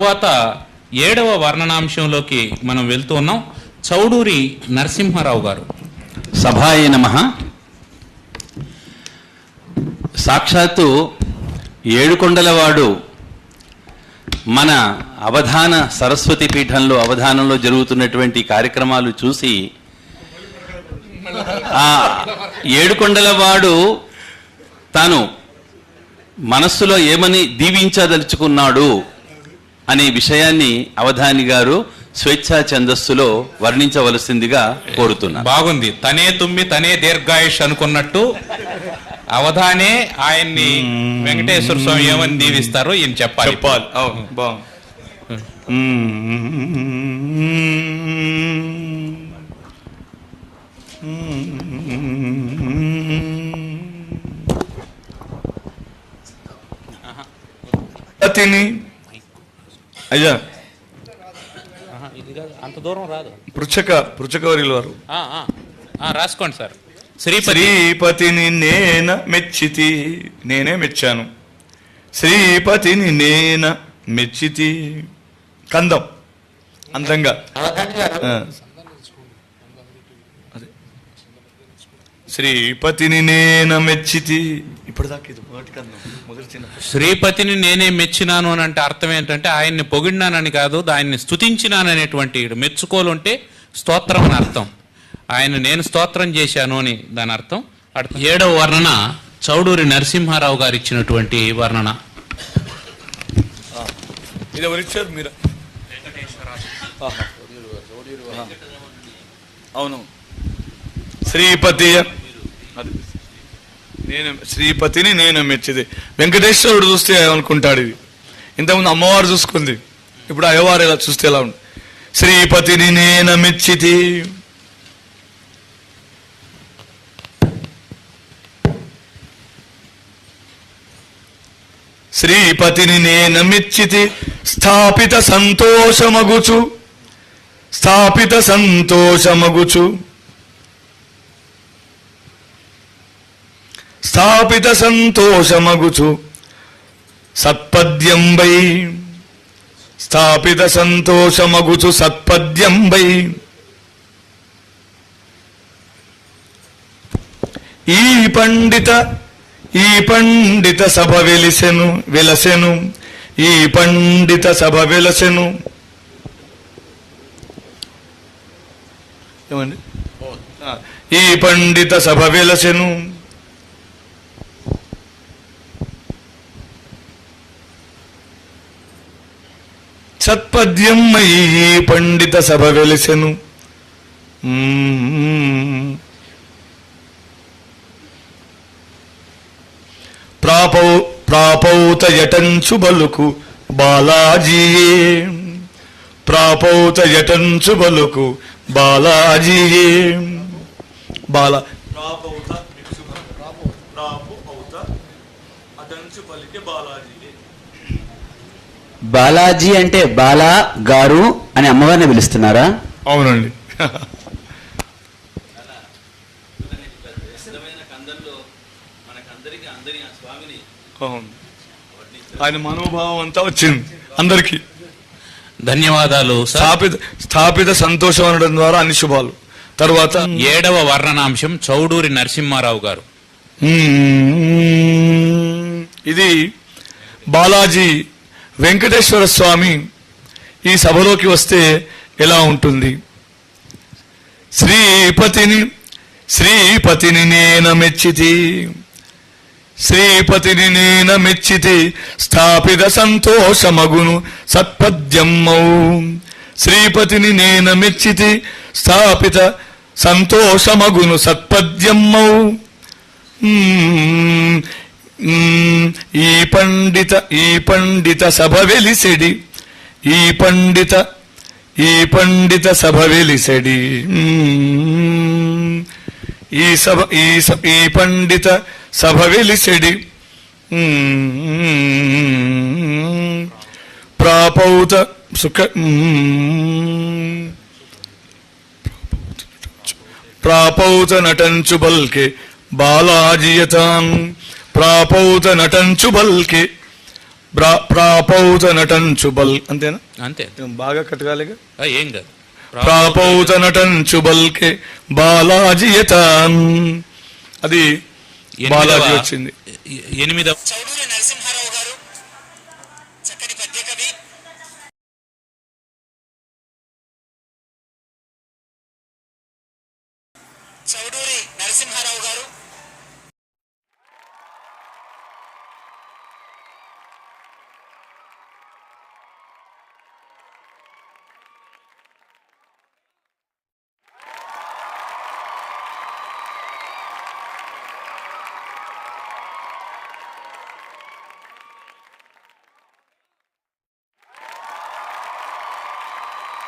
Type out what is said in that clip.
తర్వాత ఏడవ వర్ణనాంశంలోకి మనం వెళ్తూ ఉన్నాం. చౌడూరి నరసింహారావు గారు. సభాయ నమ. సాక్షాత్తు ఏడుకొండలవాడు మన అవధాన సరస్వతి పీఠంలో అవధానంలో జరుగుతున్నటువంటి కార్యక్రమాలు చూసి ఆ ఏడుకొండలవాడు తాను మనస్సులో ఏమని దీవించదలుచుకున్నాడు? అనే విషయాన్ని అవధాని గారు స్వేచ్ఛా ఛందస్సులో వర్ణించవలసిందిగా కోరుతున్నా బాగుంది. తనే తుమ్మి తనే దీర్ఘాయుష్ అనుకున్నట్టు అవధానే ఆయన్ని వెంకటేశ్వర స్వామి ఏమని దీవిస్తారో ఈయన చెప్పాలి. చెప్పాలి. అతిని అయ్యా. అంత దూరం రాదు. పృచ్చక పృచ్చకవరిల వారు. ఆ, ఆ, ఆ, రాసుకోండి సార్. శ్రీపతి. శ్రీపతిని నేన మెచ్చితి నేనే మెచ్చాను. శ్రీపతిని నేన మెచ్చితి. కందం అందంగా ఆ. అదే. శ్రీపతిని నేన మెచ్చితి. ఇప్పటిదాకా ఇది మొదటి కందం మొదటి చిన్న శ్రీపతిని నేనే మెచ్చినాను అని అంటే అర్థం ఏంటంటే ఆయన్ని పొగిడినానని కాదు ఆయన్ని స్తుతించినాననేటువంటి మెచ్చుకోలు ఉంటే స్తోత్రం అని అర్థం. ఆయన నేను స్తోత్రం చేశాను అని దాని అర్థం. అర్థం ఏడవ వర్ణన చౌడూరి నరసింహారావు గారు ఇచ్చినటువంటి వర్ణన. ఇది ఎవరిచ్చారు మీరు. అవును. శ్రీపతి అది. నేను శ్రీపతిని నేను మెచ్చిది. వెంకటేశ్వరుడు చూస్తే ఏమనుకుంటాడు ఇది? ఇంతకుముందు అమ్మవారు చూసుకుంది. ఇప్పుడు అయ్యవారు ఇలా చూస్తే ఎలా ఉంది? శ్రీపతిని నేను మెచ్చితి శ్రీపతిని నేను మెచ్చితి స్థాపిత సంతోషమగుచు. స్థాపిత సంతోషమగుచు. స్థాపిత సంతోషమగుచు. సత్పద్యంబై. స్థాపిత సంతోషమగుచు సత్పద్యంబై. ఈ పండిత ఈ పండిత సభ వెలిసెను వెలసెను. ఈ పండిత సభ వెలసెను. ఏమండి? ఈ పండిత సభ వెలసెను. సత్పద్యం ఈ పండిత సభ వెలిసెను. ప్రాపౌ ప్రాపౌత యటంచు బలుకు బాలాజీయే. ప్రాపౌత యటంచు బలుకు బాలాజీయే. బాల ప్రాపౌత ప్రాపౌత అటంచు పలికే బాలాజీయే. బాలాజీ అంటే బాలా గారు అని అమ్మవారిని పిలుస్తున్నారా? అవునండి. అవును. ఆయన మనోభావం అంతా వచ్చింది అందరికి. ధన్యవాదాలు స్థాపిత స్థాపిత సంతోషం అనడం ద్వారా అన్ని శుభాలు. తర్వాత ఏడవ వర్ణనాంశం చౌడూరి నరసింహారావు గారు. ఇది బాలాజీ వెంకటేశ్వర స్వామి ఈ సభలోకి వస్తే ఎలా ఉంటుంది? శ్రీపతిని శ్రీపతిని నేన మెచ్చితి. శ్రీపతిని నేన మెచ్చితి స్థాపిత సంతోషమగును సత్పద్యమ్మౌ. శ్రీపతిని నేన మెచ్చితి స్థాపిత సంతోషమగును సత్పద్యమ్మౌ. ఈ పండిత ఈ పండిత సభ వెలిసెడి. ఈ పండిత ఈ పండిత సభ వెలిసెడి. ఈ సభ ఈ ఈ పండిత సభ వెలిసెడి. ప్రాపౌత సుఖ ప్రాపౌత నటంచు బల్కే బాలాజియతాం ప్రాపౌత నటంచు బల్కే ప్రాపౌత నటంచు బల్ అంతేనా అంతే బాగా కట్టగాలిగా ఏం కాదు. ప్రాపౌత నటంచు బల్కే బాలాజీ అది బాలాజీ వచ్చింది. ఎనిమిదవ చౌడూరి నరసింహారావు గారు